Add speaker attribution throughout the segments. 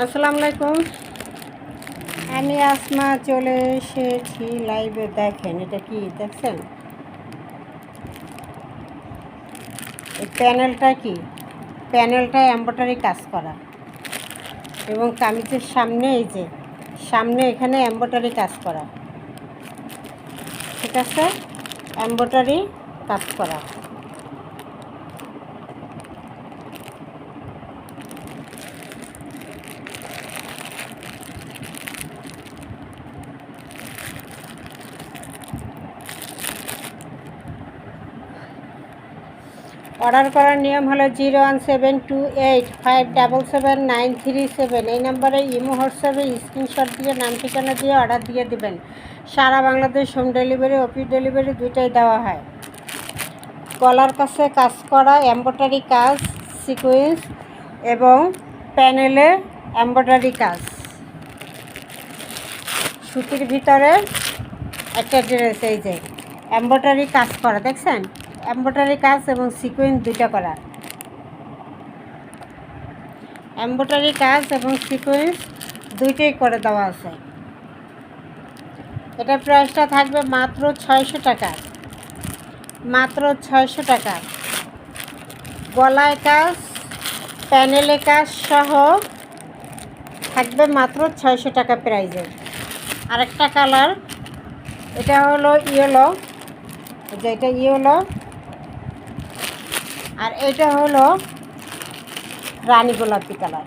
Speaker 1: আসসালামু আলাইকুম। আমি আসমা চলে এসেছি লাইভে, দেখেন এটা কি, দেখছেন? এই প্যানেলটা কি? প্যানেলটা এম্ব্রয়ডারি কাজ করা। এবং কামিজের সামনে এই যে, সামনে এখানে এম্ব্রয়ডারি কাজ করা। ঠিক আছে? এম্ব্রয়ডারি কাজ করা। অর্ডার করার নিয়ম হলো zero one seven two eight five double seven nine three seven. এই নম্বরে ইমো হোয়াটসঅ্যাপে স্ক্রিনশট দিয়ে নাম ঠিকানা দিয়ে অর্ডার দিয়ে দিবেন। সারা Bangladesh home delivery, office delivery দুইটাই দেওয়া হয়। গলার কাছে কাজ করা এম্ব্রয়ডারি কাজ, সিকুয়েন্স এবং প্যানেলে এম্ব্রয়ডারি কাজ। সুতির ভিতরে একটা ড্রেস, এই যে এম্ব্রয়ডারি কাজ করা, দেখছেন? এম্ব্রয়ডারি কাজ এবং সিকোয়েন্স দুইটা করা। এম্ব্রয়ডারি কাজ এবং সিকোয়েন্স দুইটাই করে দেওয়া আছে। এটার প্রাইসটা থাকবে মাত্র ছয়শো টাকা। মাত্র ছয়শো টাকা। গলায় কাজ, প্যানেলে কাজ সহ থাকবে মাত্র ছয়শো টাকা প্রাইজের আরেকটা কালার, এটা হলো ইয়েলো। যেটা ইয়েলো। আর এটা হলো রানী গোলাপি কালার।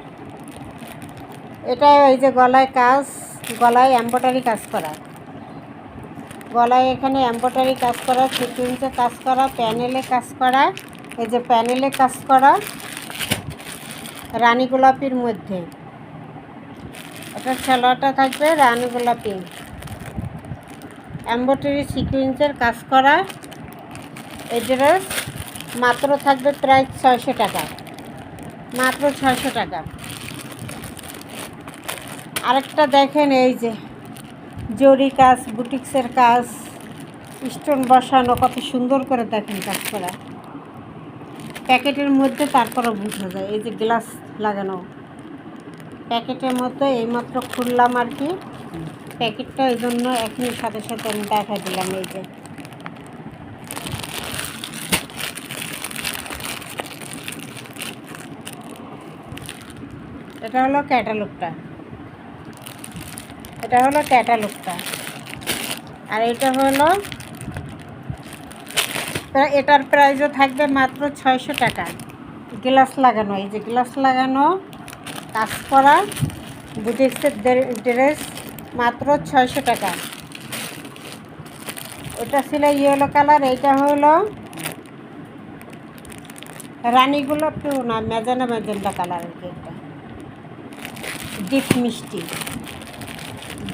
Speaker 1: এটা এই যে গলায় কাজ, গলায় এম্ব্রয়ডারি কাজ করা। গলায় এখানে এম্ব্রয়ডারি কাজ করা সিকুয়েন্সে কাজ করা, প্যানেলে কাজ করা, এই যে প্যানেলে কাজ করা রানী গোলাপির মধ্যে। এটা সেলোয়ারটা থাকবে রানী গোলাপি। এম্ব্রয়ডারি সিকুয়েন্সের কাজ করা, এই ড্রেস মাত্র থাকবে প্রায় ছয়শো টাকা। মাত্র ছয়শো টাকা। আরেকটা দেখেন এই যে, জরি কাজ, বুটিক্সের কাজ, স্টোন বসানো, কত সুন্দর করে দেখেন কাজ করা। প্যাকেটের মধ্যে তারপরে বোঝা যায়, এই যে গ্লাস লাগানো। প্যাকেটের মধ্যে এইমাত্র খুললাম আর কি। প্যাকেটটা এই জন্য এখনই সাথে সাথে আমি দেখা দিলাম এই যে। এটা হলো ক্যাটালগটা। এটা হলো ক্যাটালগটা। আর এটা হলো এটার প্রাইসও থাকবে মাত্র ছয়শো টাকা। গ্লাস লাগানো, এই যে গ্লাস লাগানো, কাজ করা, বুটিক্সের ড্রেস মাত্র ছয়শো টাকা। এটা ছিল ইয়েলো কালার, এইটা হলো রানী গোলাপি না, মেজানা মেজেন্টা কালার আর কি এটা ডিপ মিষ্টি।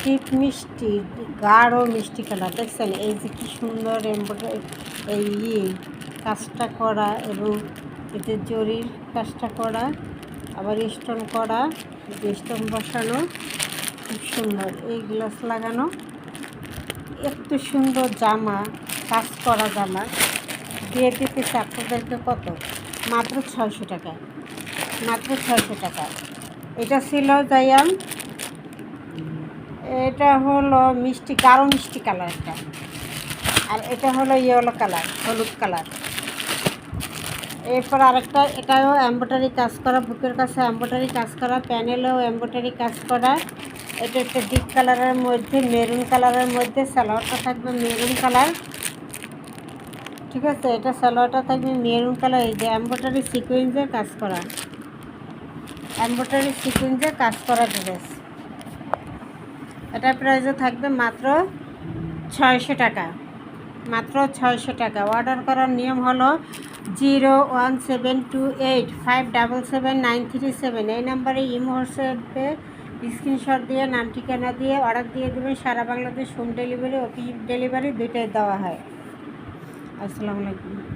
Speaker 1: ডিপ মিষ্টি, গাঢ় মিষ্টি কালার দেখছেন, এই যে কি সুন্দর এমব্রয়ডারি, এই ইয়ে কাজটা করা এবং এতে জরির কাজটা করা, আবার স্টোন করা স্টোন বসানো, খুব সুন্দর। এই গ্লাস লাগানো, এত সুন্দর জামা, কাজ করা জামা। দিয়ে দিতেছে আপনাদেরকে কত? মাত্র ছয়শো টাকা মাত্র ছয়শো টাকা এটা ছিল যাইয়াম এটা হলো মিষ্টি, গাঢ় মিষ্টি কালারটা আর এটা হলো ইয়েলো কালার, হলুদ কালার। এরপর আরেকটা, এটাও এম্ব্রয়ডারি কাজ করা, বুকের কাছে এম্ব্রয়ডারি কাজ করা, প্যানেলেও এম্ব্রয়ডারি কাজ করা। এটা একটা ডিপ কালারের মধ্যে মেরুন কালারের মধ্যে, সালোয়ারটা থাকবে মেরুন কালার ঠিক আছে, এটা সালোয়ারটা থাকবে মেরুন কালার এই যে এম্ব্রয়ডারি সিকুয়েন্সের কাজ করা। এম্ব্রয়ডারি সিকুয়েন্সের কাজ করা ড্রেস। এটা প্রাইসে থাকবে মাত্র ছয়শো টাকা। মাত্র ছয়শো টাকা। অর্ডার করার নিয়ম হলো zero one seven two eight five double seven nine three seven. এই নাম্বারে ইমো স্ক্রিনশট দিয়ে, নাম ঠিকানা দিয়ে, অর্ডার দিয়ে দেবেন। সারা Bangladesh home delivery, office delivery দুইটাই দেওয়া হয়। আসসালামু আলাইকুম।